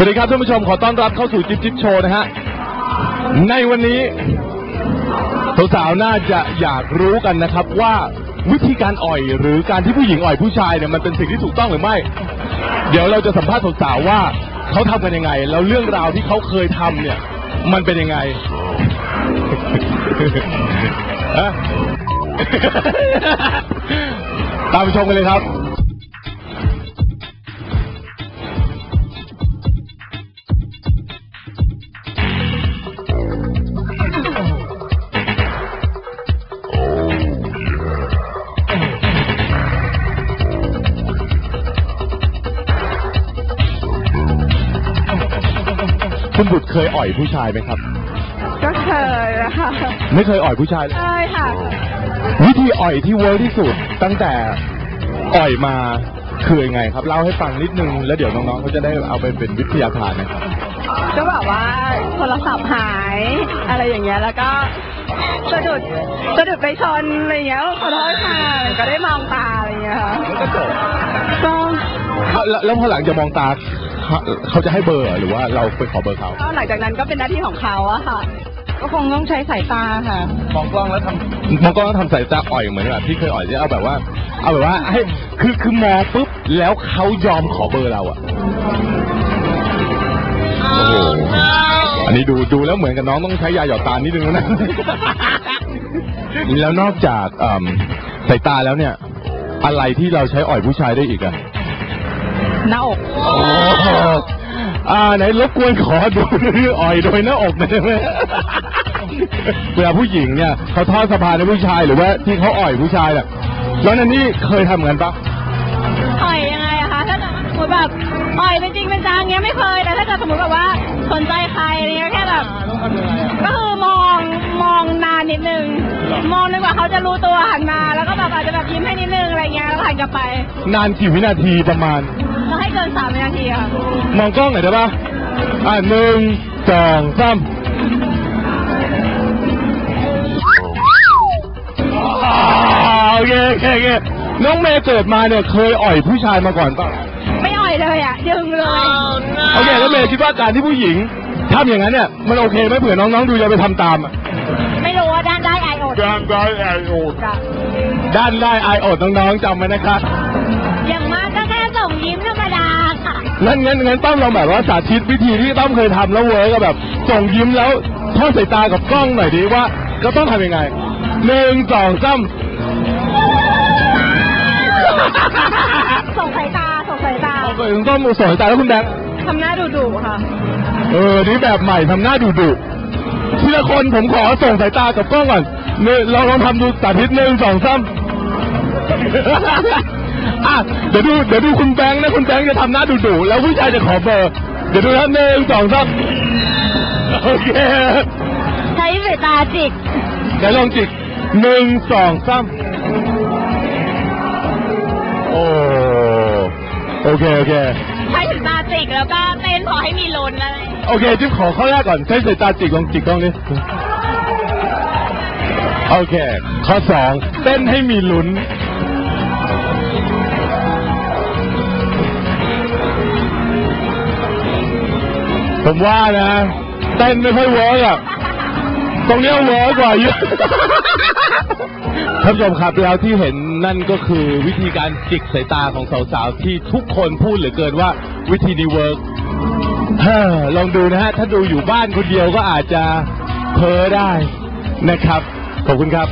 สวัสดีครับท่านผู้ชมขอต้อนรับเข้าสู่จิ๊บจิ๊บโชว์นะฮะ ในวันนี้สาวๆน่าจะอยากรู้กันนะครับว่าวิธีการอ่อยหรือการที่ผู้หญิงอ่อยผู้ชายเนี่ยมันเป็นสิ่งที่ถูกต้องหรือไม่ เดี๋ยวเราจะสัมภาษณ์สาวๆว่าเขาทำกันยังไง แล้วเรื่องราวที่เขาเคยทำเนี่ย มันเป็นยังไงตามไปชมกันเลยครับ คุณบุตรเคยอ่อยผู้ชายไหมครับ ก็เคยอะค่ะไม่เคยอ่อยผู้ชายเลยเคยค่ะ วิธีอ่อยที่เวิร์กที่สุด ตั้งแต่อ่อยมาคือยังไงครับเล่าให้ฟังนิดนึง แล้วเดี๋ยวน้องๆเขาจะได้เอาไปเป็นวิทยาทานนะครับ ก็แบบว่าโทรศัพท์หาย อะไรอย่างเงี้ยแล้วก็สะดุดสะดุดไปชนอะไรอย่างเงี้ยขอโทษค่ะก็ได้มองตาอะไรอย่างเงี้ยค่ะแล้วก็จบก็แล้วแล้วพอหลังจะมองตา เขาเขาจะให้เบอร์เหรอหรือว่าเราไปขอเบอร์เขาก็หลังจากนั้นก็เป็นหน้าที่ของเขาอะค่ะ ก็คงต้องใช้สายตาค่ะมองกล้องแล้วทำมองกล้องแล้วทำสายตาอ่อยเหมือนแบบที่เคยอ่อยที่เอาแบบว่า เอาแบบว่าให้คือคือมองปุ๊บแล้วเขายอมขอเบอร์เราอะโอ้โหอันนี้ดูดูแล้วเหมือนกับน้องต้องใช้ยาหยอดตานิดนึงแล้วนะ แล้วนอกจากเอิ่มสายตาแล้วเนี่ย อะไรที่เราใช้อ่อยผู้ชายได้อีกอะ หน้าอกโอ้อ่าไหนรบกวนขอดูอ่อยโดยหน้าอกหน่อยได้ไหมเวลาผู้หญิงเนี่ยเขาทอดสะพานให้ผู้ชายหรือว่าที่เขาอ่อยผู้ชายน่ะแล้วนันนี่เคยทำกันปะอ่อยยังไงอะคะถ้าเกิดว่าสมมติแบบอ่อยเป็นจริงเป็นจังเงี้ยไม่เคยแต่ถ้าเกิดสมมติแบบว่าสนใจใครอะไรเงี้ยแค่แบบก็คือมองมองนานนิดนึง มองจนกว่าเขาจะรู้ตัวหันมา แล้วก็แบบอาจจะแบบยิ้มให้นิดนึงอะไรเงี้ยแล้วหันกลับไป นานกี่วินาทีประมาณ เราให้เกินสามวินาทีค่ะมองกล้องหน่อยได้ปะอ่าหนึ่งสองสามอ่าโอเคโอเคโอเคน้องเมย์เกิดมาเนี่ยเคยอ่อยผู้ชายมาก่อนปะไม่อ่อยเลยอะดึงเลยโอเคแล้วเมย์คิดว่าการที่ผู้หญิงทำอย่างนั้นเนี่ยมันโอเคไหมเผื่อน้องๆดูจะไปทำตามอะไม่รู้ว่าด้านได้ไอโอดด้านได้ไอโอดจ้ะด้านได้ไอโอดน้องๆจำไว้นะครับอย่างมากก็แค่ส่งยิ้มธรรมดาค่ะ งั้นงั้นงั้นต้อมลองแบบว่าสาธิตวิธีที่ต้อมเคยทำแล้วเวิร์กก็แบบ ส่งยิ้มแล้วทอดสายตากับกล้องหน่อยดีว่า ก็ต้องทำยังไงหนึ่งสองสามส่งสายตาส่งสายตาเอาไปต้อมส่งสายตาแล้วคุณแบงค์ทำหน้าดุดุๆค่ะ เออนี่แบบใหม่ทำหน้าดุดุทีละคนผมขอส่งสายตากับกล้องก่อนเนี่ยลองลองทำดูสาธิตหนึ่งสองสาม อะเดี๋ยวดูเดี๋ยวดูคุณแบงค์นะคุณแบงค์จะทำหน้าดุดุแล้วผู้ชายจะขอเบอร์ เดี๋ยวดูนะหนึ่งสองสามโอเคใช้สายตาจิกเดี๋ยวลองจิกหนึ่งสองสามโอ้โอเคโอเค ใช้สายตาจิกแล้วก็เต้นพอให้มีลนอะไร โอเคจิ๊บขอข้อแรกก่อนใช้สายตาจิกลองจิกกล้องดิโอเค ข้อสองเต้นให้มีลุ้น ผมว่านะเต้นไม่ค่อยเวิร์กอะตรงเนี้ยเวิร์กกว่าเยอะท่านผู้ชมครับแล้วที่เห็นนั่นก็คือวิธีการจิกสายตาของสาวๆที่ทุกคนพูดเหลือเกินว่าวิธีนี้เวิร์กเฮ้อลองดูนะฮะ ถ้าดูอยู่บ้านคนเดียวก็อาจจะเพ้อได้นะครับ ขอบคุณครับ